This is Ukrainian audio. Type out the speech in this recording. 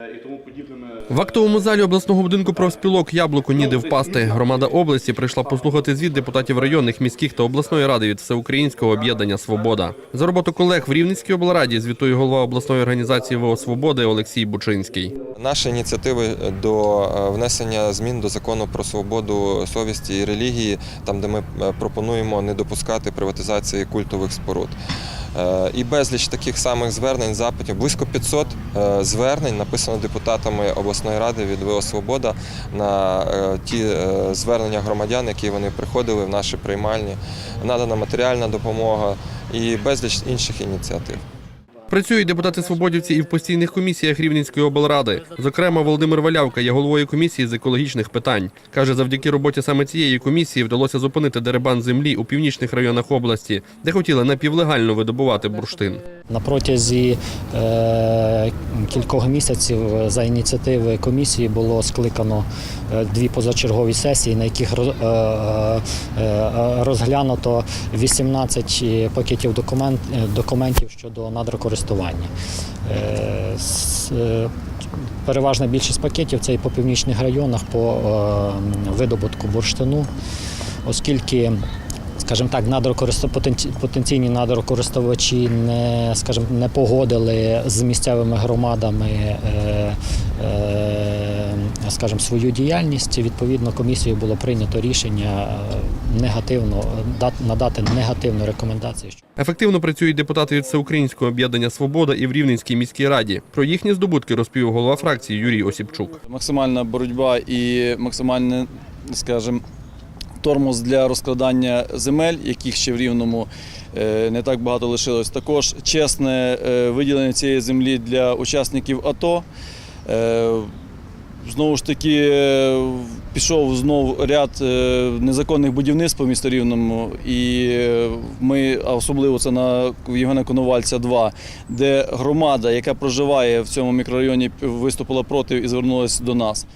і тому подібними. В актовому залі обласного будинку профспілок яблуку ніде впасти. Громада області прийшла послухати звіт депутатів районних, міських та обласної ради від всеукраїнського об'єднання Свобода. За роботу колег в Рівненській облраді звітує голова обласної організації ВО Свободи Олексій Бучинський. Наші ініціативи до е, внесення змін до закону про свободу совісті і релігії, там де ми е, пропонуємо не допускати приватизації культових споруд. Е, І безліч таких самих звернень, запитів, близько 500 е, звернень написано депутатами обласної ради від ВО Свобода на е, ті звернення громадян, які вони приходили в наші приймальні. Надана матеріальна допомога і безліч інших ініціатив. Працюють депутати свободівці і в постійних комісіях Рівненської облради. Зокрема, Володимир Валявка є головою комісії з екологічних питань. Каже, завдяки роботі саме цієї комісії вдалося зупинити деребан землі у північних районах області, де хотіли напівлегально видобувати бурштин. На протязі е, кількох місяців за ініціативи комісії було скликано е, дві позачергові сесії, на яких е, розглянуто 18 пакетів документ, документів щодо надрокористування. Переважна більшість пакетів це і по північних районах по видобутку бурштину, оскільки скажімо так, надрокористо- потенційні надрокористувачі не, скажімо, не погодили з місцевими громадами е, е, скажімо, свою діяльність. Відповідно, комісією було прийнято рішення е, негативно надати негативну рекомендацію. Ефективно працюють депутати від всеукраїнського об'єднання Свобода і в Рівненській міській раді. Про їхні здобутки розповів голова фракції Юрій Осіпчук. Максимальна боротьба і максимальний, скажімо, тормоз для розкрадання земель, яких ще в рівному е, не так багато лишилось. Також чесне е, виділення цієї землі для учасників АТО. Е, Знову ж таки, пішов знов ряд незаконних будівництв по місту Рівному, і ми, особливо це на Євгена Коновальця 2, де громада, яка проживає в цьому мікрорайоні, виступила проти і звернулася до нас.